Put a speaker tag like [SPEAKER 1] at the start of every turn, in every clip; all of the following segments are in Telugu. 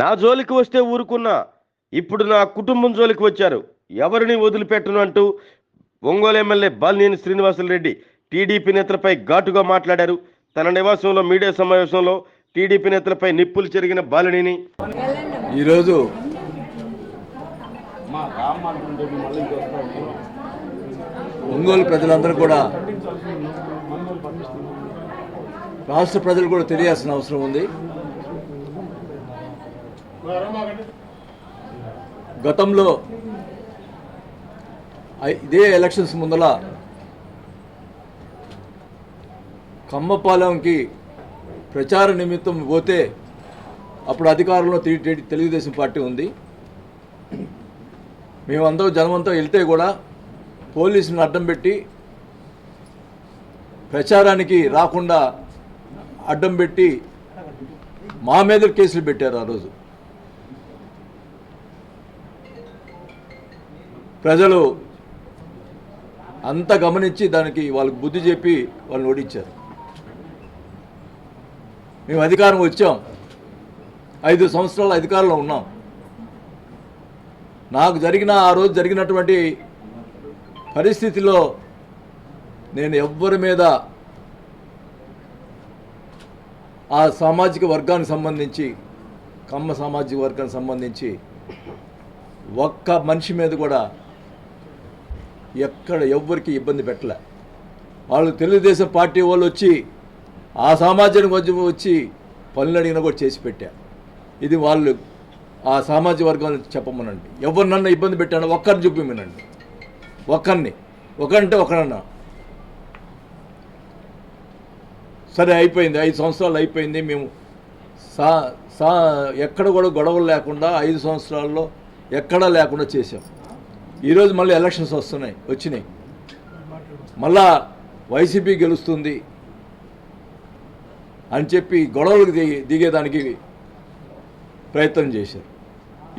[SPEAKER 1] నా జోలికి వస్తే ఊరుకున్నా ఇప్పుడు నా కుటుంబం జోలికి వచ్చారు. ఎవరిని వదిలిపెట్టను అంటూ ఒంగోలు ఎమ్మెల్యే బాలినేని శ్రీనివాసులరెడ్డి టీడీపీ నేతలపై ఘాటుగా మాట్లాడారు. తన నివాసంలో మీడియా సమావేశంలో టీడీపీ నేతలపై నిప్పులు చెరిగిన బాలినేని.
[SPEAKER 2] ఈరోజు ఒంగోలు ప్రజలందరూ కూడా రాష్ట్ర ప్రజలు కూడా తెలియాల్సిన అవసరం ఉంది. గతంలో ఇదే ఎలక్షన్స్ ముందల కమ్మపాలెంకి ప్రచార నిమిత్తం పోతే అప్పుడు అధికారంలో తెలుగుదేశం పార్టీ ఉంది. మేమందరం జనమంతా వెళ్తే కూడా పోలీసులను అడ్డం పెట్టి ప్రచారానికి రాకుండా అడ్డం పెట్టి మా మీద కేసులు పెట్టారు ఆ రోజు. ప్రజలు అంతా గమనించి దానికి వాళ్ళకి బుద్ధి చెప్పి వాళ్ళని ఓడించారు. మేము అధికారం వచ్చాం. ఐదు సంవత్సరాలు అధికారంలో ఉన్నాం. నాకు జరిగిన ఆ రోజు జరిగినటువంటి పరిస్థితిలో నేను ఎవ్వరి మీద ఆ సామాజిక వర్గానికి సంబంధించి కమ్మ సామాజిక వర్గానికి సంబంధించి ఒక్క మనిషి మీద కూడా ఎక్కడ ఎవ్వరికి ఇబ్బంది పెట్టలే. వాళ్ళు తెలుగుదేశం పార్టీ వాళ్ళు వచ్చి ఆ సామాజిక వర్గం వచ్చి పనులు అడిగినా కూడా చేసి పెట్టా. ఇది వాళ్ళు ఆ సామాజిక వర్గం చెప్పమనండి. ఎవరు నన్ను ఇబ్బంది పెట్టాను ఒక్కరిని చూపిమనండి ఒక్కరిని. ఒకరంటే ఒకరన్నా. సరే అయిపోయింది. ఐదు సంవత్సరాలు అయిపోయింది. మేము సా సా ఎక్కడ కూడా గొడవలు లేకుండా ఐదు సంవత్సరాల్లో ఎక్కడా లేకుండా చేసాం ఈరోజు మళ్ళీ ఎలక్షన్స్ వస్తున్నాయి వచ్చినాయి. మళ్ళా వైసీపీ గెలుస్తుంది అని చెప్పి గొడవలకు దిగి దిగేదానికి ప్రయత్నం చేశారు.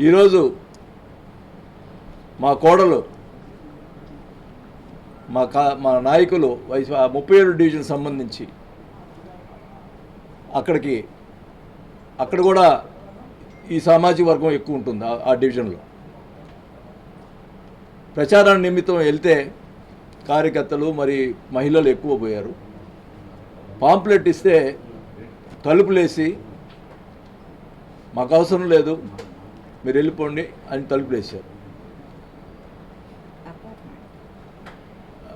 [SPEAKER 2] ఈరోజు మా కోడలు మా కా మా నాయకులు వైస్ ముప్పై ఏడు డివిజన్ సంబంధించి అక్కడికి అక్కడ కూడా ఈ సామాజిక వర్గం ఎక్కువ ఉంటుంది ఆ డివిజన్లో. ప్రచారం నిమిత్తం వెళ్తే కార్యకర్తలు మరి మహిళలు ఎక్కువ పోయారు. పాంప్లెట్ ఇస్తే తలుపులేసి మాకు అవసరం లేదు మీరు వెళ్ళిపోండి అని తలుపులేసారు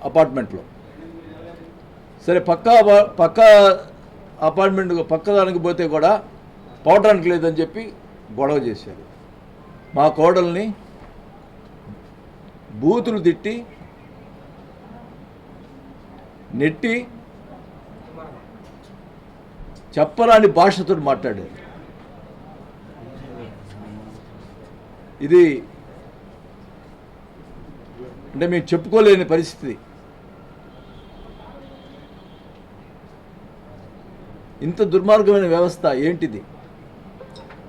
[SPEAKER 2] అపార్ట్మెంట్లో. సరే పక్క పక్క అపార్ట్మెంట్ పక్క దానికి పోతే కూడా పోవటానికి లేదని చెప్పి గొడవ చేశారు. మా కోడల్ని బూతులు తిట్టి నెట్టి చెప్పరాని భాషతో మాట్లాడారు. ఇది అంటే మేము చెప్పుకోలేని పరిస్థితి. ఇంత దుర్మార్గమైన వ్యవస్థ ఏంటిది?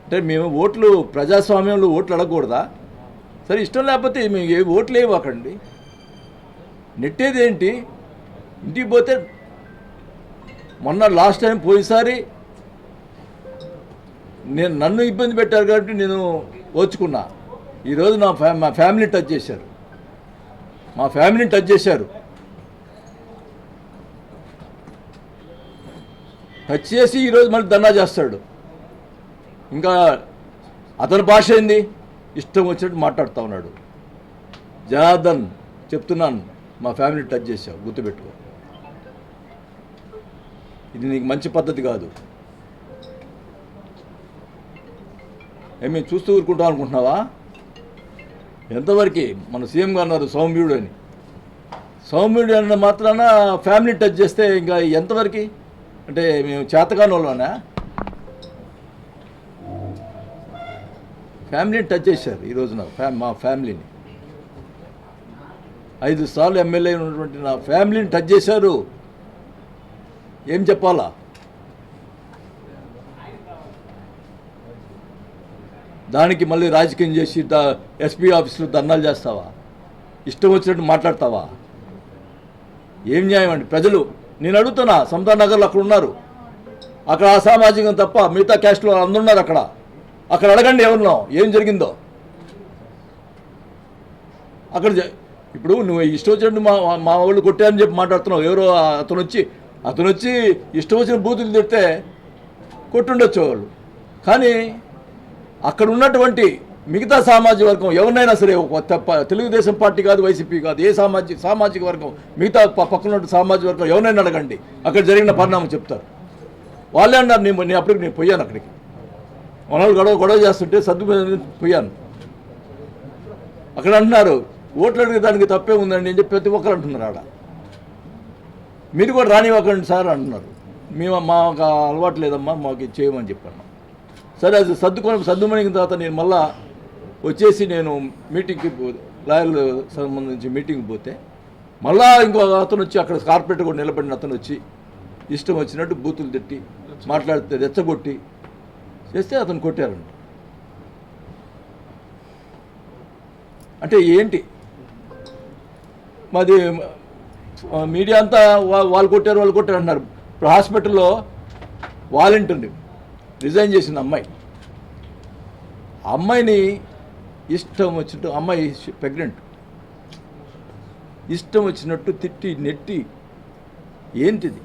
[SPEAKER 2] అంటే మేము ఓట్లు ప్రజాస్వామ్యంలో ఓట్లు అడగకూడదా? సరే ఇష్టం లేకపోతే మేము ఏ ఓట్లు వేయవాకండి నెట్టేది ఏంటి? ఇంటికి పోతే మొన్న లాస్ట్ టైం పోయినసారి నేను నన్ను ఇబ్బంది పెట్టారు కాబట్టి నేను ఓచుకున్నా ఈరోజు నా ఫ్యా మా ఫ్యామిలీని టచ్ చేశారు. మా ఫ్యామిలీని టచ్ చేశారు. టచ్ చేసి ఈరోజు మళ్ళీ ధర్నా చేస్తాడు. ఇంకా అతని భాష ఏంది? ఇష్టం వచ్చినట్టు మాట్లాడుతూ ఉన్నాడు. జనార్దన్ చెప్తున్నాను మా ఫ్యామిలీ టచ్ చేసావు గుర్తుపెట్టుకో. ఇది నీకు మంచి పద్ధతి కాదు. ఏమి చూస్తూ ఊరుకుంటాం అనుకుంటున్నావా? ఎంతవరకు మన సీఎం గారు అన్నారు సౌమ్యుడు అని. సౌమ్యుడు అన్న మాత్రాన ఫ్యామిలీ టచ్ చేస్తే ఇంకా ఎంతవరకు? అంటే మేము చేతకాని వాళ్ళనా ఫ్యామిలీని టచ్ చేశారు ఈరోజు నా ఫ్యా మా ఫ్యామిలీని. ఐదు సార్లు ఎమ్మెల్యే ఉన్నటువంటి నా ఫ్యామిలీని టచ్ చేశారు. ఏం చెప్పాలా? దానికి మళ్ళీ రాజకీయం చేసి ద ఎస్పీ ఆఫీసులో ధర్నాలు చేస్తావా? ఇష్టం వచ్చినట్టు మాట్లాడతావా? ఏం న్యాయం అండి? ప్రజలు నేను అడుగుతున్నా సమతా నగర్లో అక్కడ ఉన్నారు. అక్కడ అసామాజికం తప్ప మిగతా క్యాస్ట్లో అందరున్నారు అక్కడ. అక్కడ అడగండి ఎవరినో ఏం జరిగిందో. అక్కడ జ- ఇప్పుడు నువ్వు ఇష్టం వచ్చినట్టు మా మా వాళ్ళు కొట్టారని చెప్పి మాట్లాడుతున్నావు. ఎవరో అతను వచ్చి అతను వచ్చి ఇష్టం వచ్చిన బూతులు తిడితే కొట్టుండొచ్చు వాళ్ళు. కానీ అక్కడ ఉన్నటువంటి మిగతా సామాజిక వర్గం ఎవరినైనా సరే ఒక తప్ప- తెలుగుదేశం పార్టీ కాదు వైసీపీ కాదు ఏ సామాజిక సామాజిక వర్గం మిగతా పక్కన ఉన్న సామాజిక వర్గం ఎవరినైనా అడగండి. అక్కడ జరిగిన పరిణామం చెప్తారు. వాళ్ళే అన్నారు నేను నేను అప్పటికి నేను పోయాను అక్కడికి. మనల్ని గొడవ గొడవ చేస్తుంటే సర్దు మీద పోయాను. అక్కడ అంటున్నారు ఓట్లు అడిగే దానికి తప్పే ఉందండి అని చెప్పి ప్రతి ఒక్కరు అంటున్నారు ఆడ. మీరు కూడా రానివ్వకండి సార్ అంటున్నారు. మేము మాకు అలవాటు లేదమ్మా మాకు ఇది చేయమని చెప్పాను. సరే అది సర్దుకొని సర్దుమణిన తర్వాత నేను మళ్ళా వచ్చేసి నేను మీటింగ్కి లాయర్లు సంబంధించి మీటింగ్కి పోతే మళ్ళా ఇంకో అతను వచ్చి అక్కడ కార్పొరేట్ కూడా నిలబడిన అతను వచ్చి ఇష్టం వచ్చినట్టు బూతులు తిట్టి మాట్లాడితే రెచ్చగొట్టి చేస్తే అతను కొట్టారంట. అంటే ఏంటి? మాది మీడియా అంతా వాళ్ళు కొట్టారు వాళ్ళు కొట్టారు అంటున్నారు. ఇప్పుడు హాస్పిటల్లో వాలంటీర్ని రిజైన్ చేసిన అమ్మాయి. అమ్మాయిని ఇష్టం వచ్చినట్టు అమ్మాయి ప్రెగ్నెంట్. ఇష్టం వచ్చినట్టు తిట్టి నెట్టి ఏంటిది?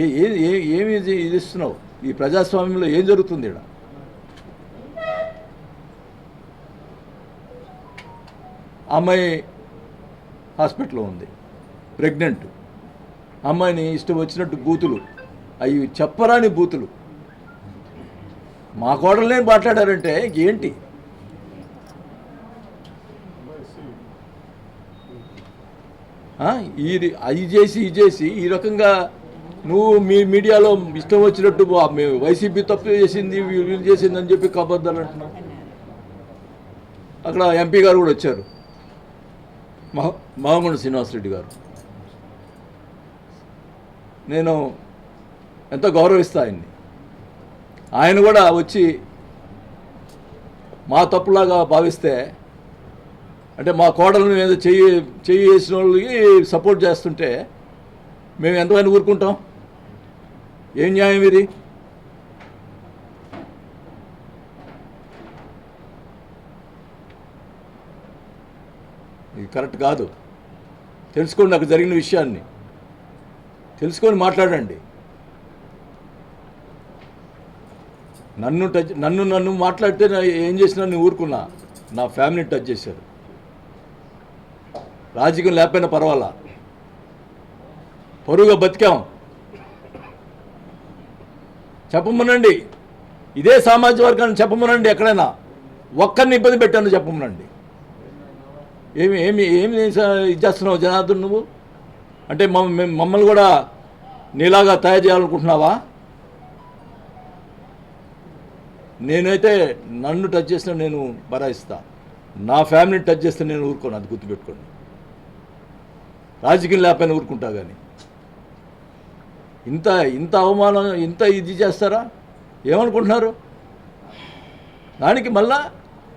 [SPEAKER 2] ఏ ఏమి ఇది ఇస్తున్నావు? ఈ ప్రజాస్వామ్యంలో ఏం జరుగుతుంది ఇక్కడ అమ్మాయి హాస్పిటల్లో ఉంది ప్రెగ్నెంట్. అమ్మాయిని ఇష్టం వచ్చినట్టు బూతులు. అవి చెప్పరాని బూతులు. మా కోడలనే మాట్లాడారంటే ఏంటి ఇది అది చేసి ఇది చేసి ఈ రకంగా నువ్వు మీ మీడియాలో ఇష్టం వచ్చినట్టు మేము వైసీపీ తప్పు చేసింది వీళ్ళు చేసింది అని చెప్పి కబద్దాలు అంటున్నావు. అక్కడ ఎంపీ గారు కూడా వచ్చారు. మహ మహమ్మద్ శ్రీనివాసరెడ్డి గారు. నేను ఎంతో గౌరవిస్తా ఆయన్ని. ఆయన కూడా వచ్చి మా తప్పులాగా భావిస్తే అంటే మా కోడలను మీద చెయ్యి చెయ్యి వేసిన వాళ్ళకి సపోర్ట్ చేస్తుంటే మేము ఎంతమంది ఊరుకుంటాం. ఏం న్యాయం ఇది? ఇది కరెక్ట్ కాదు. తెలుసుకోండి నాకు జరిగిన విషయాన్ని. తెలుసుకొని మాట్లాడండి. నన్ను టచ్ నన్ను నన్ను మాట్లాడితే ఏం చేసినా నేను ఊరుకున్నా. నా ఫ్యామిలీని టచ్ చేశారు. రాజకీయం లేకపోయినా పర్వాలా? పరువుగా బతికాం. చెప్పమనండి. ఇదే సామాజిక వర్గాన్ని చెప్పమనండి ఎక్కడైనా. ఒక్కరిని ఇబ్బంది పెట్టాను చెప్పమనండి. ఏమి ఏమి ఏమి ఇది చేస్తున్నావు జనార్దన్ నువ్వు? అంటే మమ్మల్ని కూడా నీలాగా తయారు చేయాలనుకుంటున్నావా? నేనైతే నన్ను టచ్ చేసిన నేను బరాయిస్తా. నా ఫ్యామిలీని టచ్ చేస్తే నేను ఊరుకోను అది గుర్తుపెట్టుకోండి. రాజకీయం లేకపోయినా ఊరుకుంటా కానీ ఇంత ఇంత అవమానం ఇంత ఇది చేస్తారా? ఏమనుకుంటున్నారు? దానికి మళ్ళా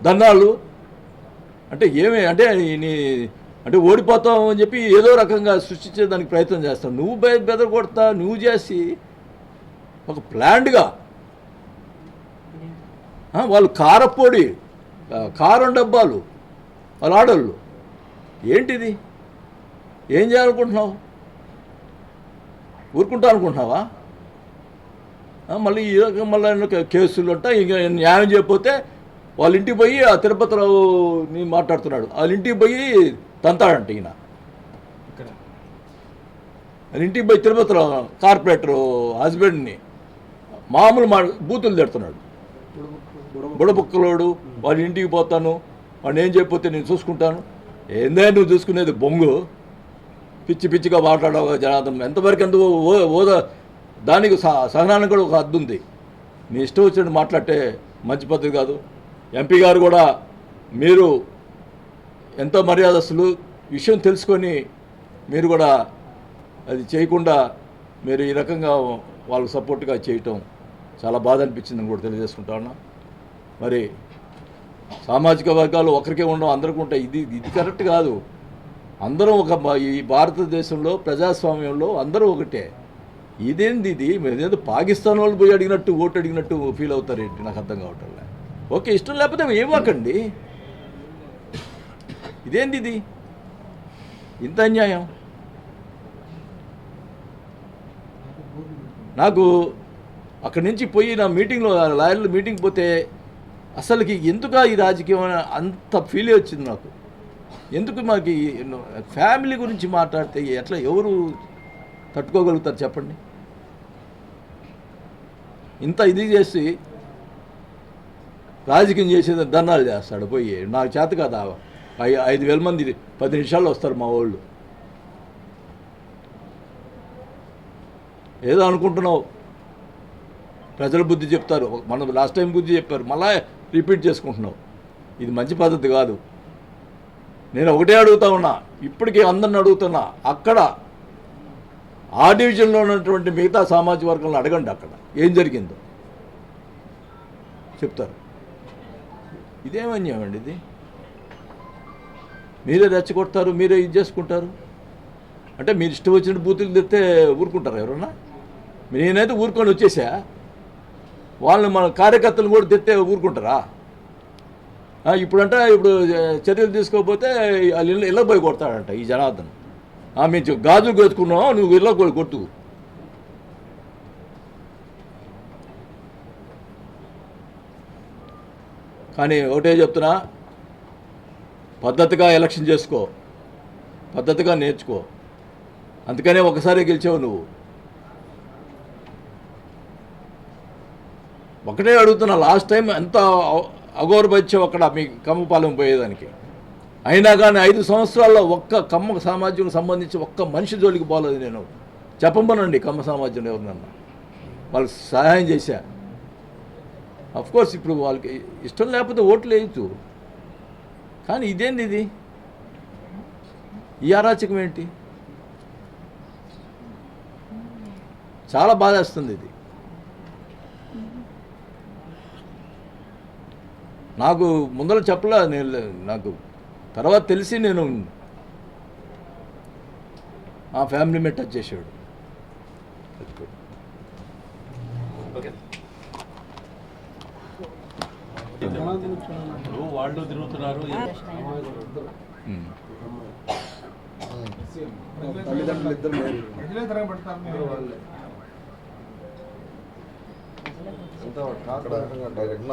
[SPEAKER 2] దండాలు అంటే ఏమి అంటే నీ అంటే ఓడిపోతావు అని చెప్పి ఏదో రకంగా సృష్టించేదానికి ప్రయత్నం చేస్తావు. నువ్వు బె బెదర కొడతా నువ్వు చేసి ఒక ప్లాండ్గా వాళ్ళు కారపొడి కారం డబ్బాలు వాళ్ళ ఆడళ్ళు ఏంటిది? ఏం చేయాలనుకుంటున్నావు? ఊరుకుంటా అనుకుంటున్నావా? మళ్ళీ ఈ మళ్ళీ కేసులు ఉంటాయి ఇంకా న్యాయం చేయకపోతే వాళ్ళ ఇంటికి పోయి ఆ తిరుపతిరావు నీ మాట్లాడుతున్నాడు. వాళ్ళ ఇంటికి పోయి తంతాడంట ఈయన. వాళ్ళ ఇంటికి పోయి తిరుపతిరావు కార్పొరేటర్ హస్బెండ్ని మామూలు మా బూతులు తిడుతున్నాడు. బుడబుక్కలోడు. వాడి ఇంటికి పోతాను వాడిని ఏం చెప్పితే నేను చూసుకుంటాను. ఏందే నువ్వు చూసుకునేది బొంగు? పిచ్చి పిచ్చిగా మాట్లాడడం జనార్దన్. ఎంతవరకు ఎందుకు ఓ- దానికి సహ- సహనానికి కూడా ఒక హద్దు ఉంది. నీ ఇష్టం వచ్చినట్టు మాట్లాడితే మంచి పద్ధతి కాదు. ఎంపీ గారు కూడా మీరు ఎంతో మర్యాదస్తులు విషయం తెలుసుకొని మీరు కూడా అది చేయకుండా మీరు ఈ రకంగా వాళ్ళకు సపోర్ట్గా చేయటం చాలా బాధ అనిపించిందని కూడా తెలియజేసుకుంటాను మరి సామాజిక వర్గాలు ఒకరికే ఉండవు అందరికీ ఉంటాయి. ఇది ఇది కరెక్ట్ కాదు. అందరం ఒక ఈ భారతదేశంలో ప్రజాస్వామ్యంలో అందరూ ఒకటే. ఇదేంది ఇది? ఏదో పాకిస్తాన్ వాళ్ళు పోయి అడిగినట్టు ఓటు అడిగినట్టు ఫీల్ అవుతారేంటి? నాకు అర్థం కావటంలే ఓకే ఇష్టం లేకపోతే ఏమాకండి ఇదేంది ఇది? ఇంత అన్యాయం? నాకు అక్కడి నుంచి పోయి నా మీటింగ్లో లాయర్లు మీటింగ్ పోతే అసలుకి ఎందుక ఈ రాజకీయం అంత ఫీలే వచ్చింది నాకు. ఎందుకు మాకు ఫ్యామిలీ గురించి మాట్లాడితే ఎట్లా ఎవరు తట్టుకోగలుగుతారు చెప్పండి? ఇంత ఇది చేసి రాజకీయం చేసేది ధర్నాలు చేస్తాడు పోయి. నాకు చేత కదా ఐ- ఐదు వేల మంది పది నిమిషాల్లో వస్తారు మా వాళ్ళు. ఏదో అనుకుంటున్నావు. ప్రజలు బుద్ధి చెప్తారు. మనం లాస్ట్ టైం బుద్ధి చెప్పారు. మళ్ళా రిపీట్ చేసుకుంటున్నావు. ఇది మంచి పద్ధతి కాదు. నేను ఒకటే అడుగుతా ఉన్నా ఇప్పటికీ అందరిని అడుగుతున్నా అక్కడ ఆ డివిజన్లో ఉన్నటువంటి మిగతా సామాజిక వర్గంలో అడగండి అక్కడ ఏం జరిగిందో. చెప్తారు. ఇదేమన్యామండి ఇది. మీరే రెచ్చగొడతారు మీరే ఇది చేసుకుంటారు. అంటే మీరు ఇష్టం వచ్చిన బూతులు తెస్తే ఊరుకుంటారు ఎవరన్నా? నేనైతే ఊరుకొని వచ్చేసా. వాళ్ళని మన కార్యకర్తలు కూడా తెస్తే ఊరుకుంటారా? ఇప్పుడంటే ఇప్పుడు చర్యలు తీసుకోకపోతే వాళ్ళు ఇళ్ళ ఇళ్ళకి పోయి కొడతాడంట ఈ జనార్దన్. ఆ, మేము గాజు గాజులు కొట్టుకున్నావు నువ్వు ఇళ్ళకి పోయి కొట్టు. కానీ ఒకటే చెప్తున్నా పద్ధతిగా ఎలక్షన్ చేసుకో. పద్ధతిగా నేర్చుకో. అందుకనే ఒకసారి గెలిచావు నువ్వు. ఒకటే అడుగుతున్నా లాస్ట్ టైం ఎంత అ- అక్కడ మీ కమ్మపాలెం పోయేదానికి. అయినా కానీ ఐదు సంవత్సరాల్లో ఒక్క కమ్మ సామాజ్యం సంబంధించి ఒక్క మనిషి జోలికి పోలేదు నేను. చెప్పమనండి కమ్మ సామాజ్యం ఎవరినన్నా. వాళ్ళకి సహాయం చేశా. కోర్స్ ఇప్పుడు వాళ్ళకి ఇష్టం లేకపోతే ఓట్లు వేయచ్చు కానీ ఇదేంది ఇది? ఈ అరాచకం ఏంటి? చాలా బాధేస్తుంది ఇది. నాకు ముందర చెప్పలే నేను నాకు తర్వాత తెలిసి నేను ఆ ఫ్యామిలీ మీద టచ్ చేసాడు
[SPEAKER 3] వాళ్ళు తిరుగుతున్నారు.
[SPEAKER 4] తల్లిదండ్రులు ఇద్దరు లేరు అక్కడ డైరెక్ట్?